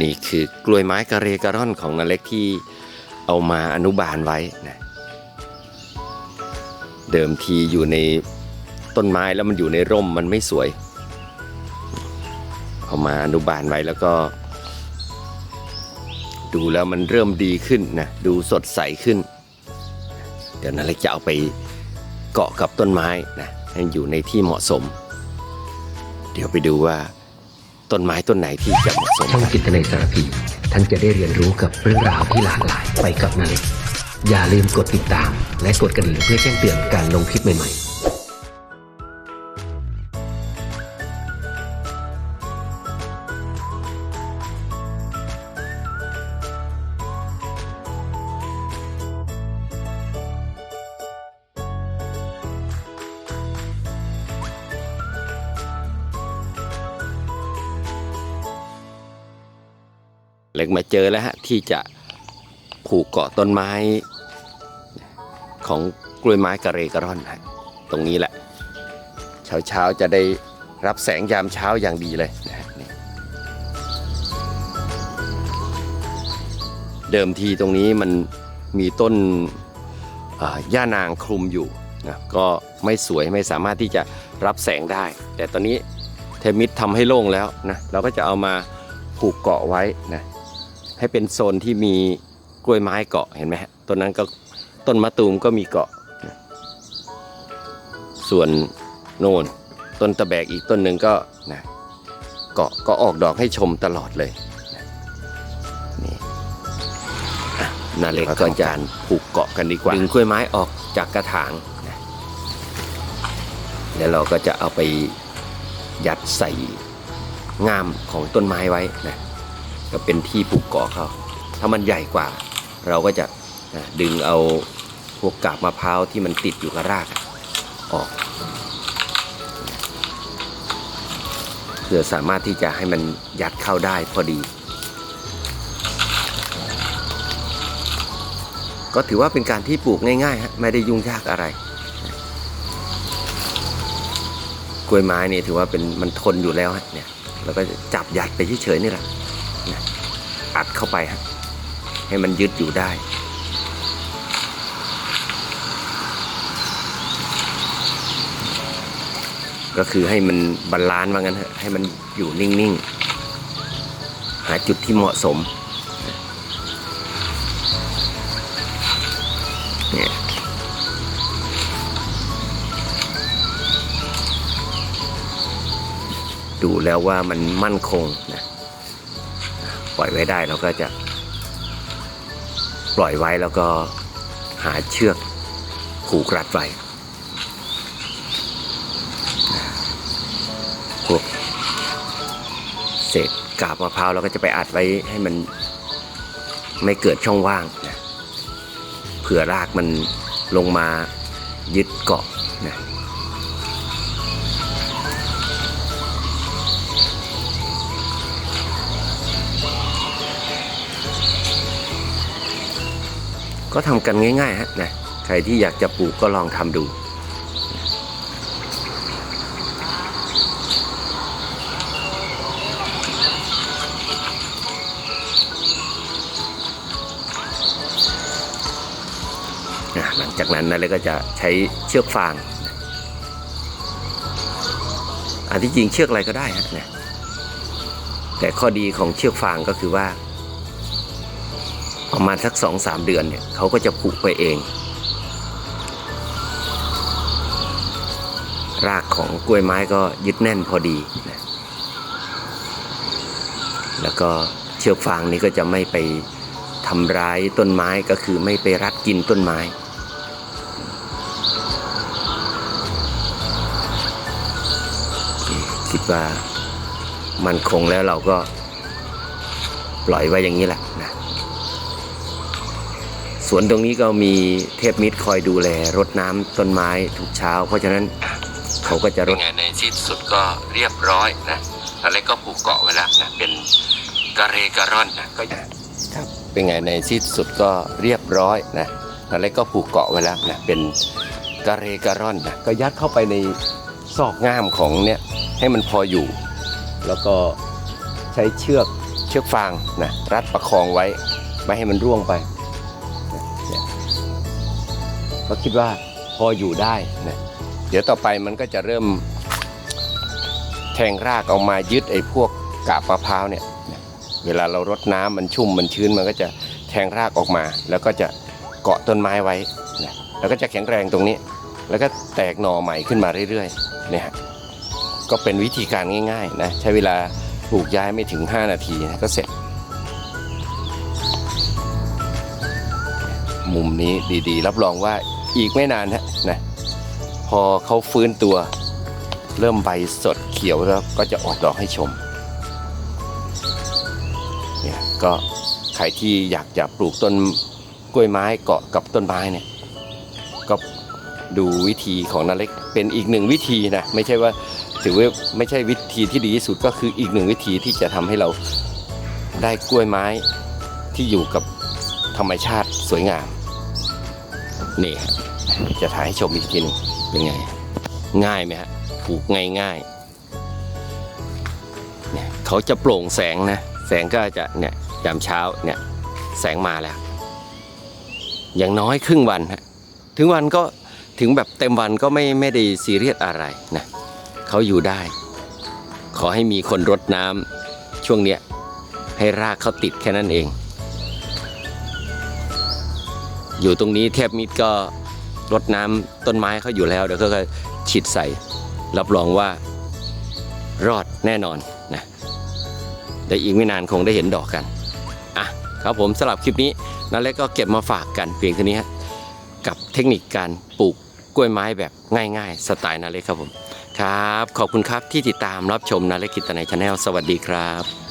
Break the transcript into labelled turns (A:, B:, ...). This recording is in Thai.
A: นี่คือกล้วยไม้กระเรกระร่อนของนาเล็กที่เอามาอนุบาลไว้นะเดิมทีอยู่ในต้นไม้แล้วมันอยู่ในร่มมันไม่สวย เอามาอนุบาลไว้แล้วก็ ดูแล้วมันเริ่มดีขึ้นนะดูสดใสขึ้น เดี๋ยวนาเล็กจะเอาไปเกาะกับต้นไม้นะให้อยู่ในที่เหมาะสม เดี๋ยวไปดูว่า ต้นไม้ต้นไหนที่จะเหมาะสม
B: ช่อง
A: กัน
B: จิตในสารพีท่านจะได้เรียนรู้กับเรื่องราวที่หลากหลายไปกับนาเล็กอย่าลืมกดติดตาม และกดกระดิ่งเพื่อแจ้งเตือนการลงคลิปใหม่ๆ
A: เล็กมาเจอแล้วฮะที่จะผูกเกาะต้นไม้ของกล้วยไม้กระเรกระร่อนฮะตรงนี้แหละ เช้าเช้าๆจะได้รับแสงยามเช้าอย่างดีเลยนะฮะเดิมทีตรงนี้มันมีต้นอ่าหญ้านางคลุมอยู่นะก็ไม่สวยไม่สามารถที่จะรับแสงได้ แต่ตอนนี้เทมิดทำให้โล่งแล้วนะเราก็จะเอามาผูกเกาะไว้นะ ให้เป็นโซนที่มีกล้วยไม้เกาะเห็นไหมฮะต้นนั้นก็ต้นมะตูมก็มีเกาะ ส่วนโน่นต้นตะแบกอีกต้นหนึ่งก็นะเกาะก็ออกดอกให้ชมตลอดเลยนี่นาเล็กก็จะผูกเกาะกันดีกว่าดึงกล้วยไม้ออกจากกระถางนะแล้วเราก็จะเอาไปยัดใส่งามของต้นไม้ไว้นะ ก็เป็นที่ปลูกเกาะเขาถ้ามันใหญ่กว่า เราก็จะดึงเอาพวกกาบมะพร้าวที่มันติดอยู่กับรากออกเพื่อสามารถที่จะให้มันยัดเข้าได้พอดี ก็ถือว่าเป็นการที่ปลูกง่ายๆฮะไม่ได้ยุ่งยากอะไร กล้วยไม้นี่ถือว่าเป็นมันทนอยู่แล้วฮะเนี่ยแล้วก็จับยัดไปเฉยๆนี่แหละ อัดเข้าไปฮะให้มันยึดอยู่ได้ ก็คือให้มันบาลานซ์ว่างั้นเถอะให้มันอยู่นิ่ง ๆ หาจุดที่เหมาะสมเนี่ยดูแล้วว่ามันมั่นคงนะ ปล่อยไว้ได้เราก็จะ ปล่อยไว้แล้วก็หาเชือกผูกรัดไว้พวกเศษกาบมะพร้าวเราก็จะไปอัดไว้ให้มันไม่เกิดช่องว่างนะเผื่อรากมันลงมายึดเกาะนะ ก็ทำกันง่ายๆฮะนะใครที่อยากจะปลูกก็ลองทำดูนะหลังจากนั้นนะเลยก็จะใช้เชือกฟาง อันที่จริงเชือกอะไรก็ได้ฮะนะแต่ข้อดีของเชือกฟางก็คือว่า ประมาณสักสองสามเดือนเนี่ยเขาก็จะผูกไปเอง รากของกล้วยไม้ก็ยึดแน่นพอดีนะแล้วก็เชือกฟางนี้ก็จะไม่ไปทำร้ายต้นไม้ก็คือไม่ไปรัดกินต้นไม้คิดว่ามันคงแล้วเราก็ปล่อยไว้อย่างนี้แหละ สวนตรงนี้ก็มีเทพมิตรคอยดูแลรดน้ำต้นไม้ทุกเช้า เพราะฉะนั้นเขาก็จะรดไงในที่สุดก็เรียบร้อยนะอะไรก็ผูกเกาะไว้แล้วนะเป็นกระเรกระร่อนนะก็ครับเป็นไงในที่สุดก็เรียบร้อยนะอะไรก็ผูกเกาะไว้แล้วนะเป็นกระเรกระร่อนนะก็ยัดเข้าไปในซอกง่ามของเนี่ยให้มันพออยู่ แล้วก็ใช้เชือกเชือกฟางนะรัดประคองไว้ไม่ให้มันร่วงไปนะเนี่ย ก็คิดว่าพออยู่ได้นะเดี๋ยวต่อไปมันก็จะเริ่มแทงรากออกมายึดไอ้พวกกาบมะพร้าวเนี่ยเวลาเรารดน้ำมันชุ่มมันชื้นมันก็จะแทงรากออกมา แล้วก็จะเกาะต้นไม้ไว้นะแล้วก็จะแข็งแรงตรงนี้ แล้วก็แตกหน่อใหม่ขึ้นมาเรื่อยๆเนี่ยก็เป็นวิธีการง่ายๆนะใช้เวลาปลูกย้ายไม่ถึง 5 นาทีนะก็เสร็จ มุมนี้ดีๆ รับรองว่าอีกไม่นานฮะนะพอเขาฟื้นตัว เริ่มใบสดเขียวแล้วก็จะออกดอกให้ชมเนี่ยก็ใครที่อยากจะปลูกต้นกล้วยไม้เกาะกับต้นไม้เนี่ยก็ดูวิธีของนาเล็กเป็นอีกหนึ่งวิธีนะไม่ใช่ว่าถือว่าไม่ใช่วิธีที่ดีที่สุดก็คืออีกหนึ่งวิธีที่จะทำให้เราได้กล้วยไม้ที่อยู่กับธรรมชาติสวยงาม นี่ฮะจะถ่ายให้ชมอีกทีนึงเป็นไง ง่ายไหมฮะปลูกง่ายๆเนี่ยเขาจะโปร่งแสงนะ แสงก็จะเนี่ยยามเช้าเนี่ยแสงมาแล้ว อย่างน้อยครึ่งวันฮะถึงวันก็ถึงแบบเต็มวันก็ไม่ไม่ได้ซีเรียสอะไรนะเขาอยู่ได้ ขอให้มีคนรดน้ำช่วงเนี้ยให้รากเขาติดแค่นั้นเอง อยู่ตรงนี้แทบมิดก็รดน้ำต้นไม้เขาอยู่แล้วเดี๋ยวเขาก็ฉีดใส่ รับรองว่ารอดแน่นอนนะเดี๋ยวอีกไม่นานคงได้เห็นดอกกันอะครับผมสำหรับคลิปนี้นั่นเล็กก็เก็บมาฝากกันเพียงเท่านี้ฮะกับเทคนิคการปลูกกล้วยไม้แบบง่าย ๆ สไตล์นาเล็กครับผม ครับ ขอบคุณครับที่ติดตามรับชมนาเล็กกิตในชาแนลสวัสดีครับ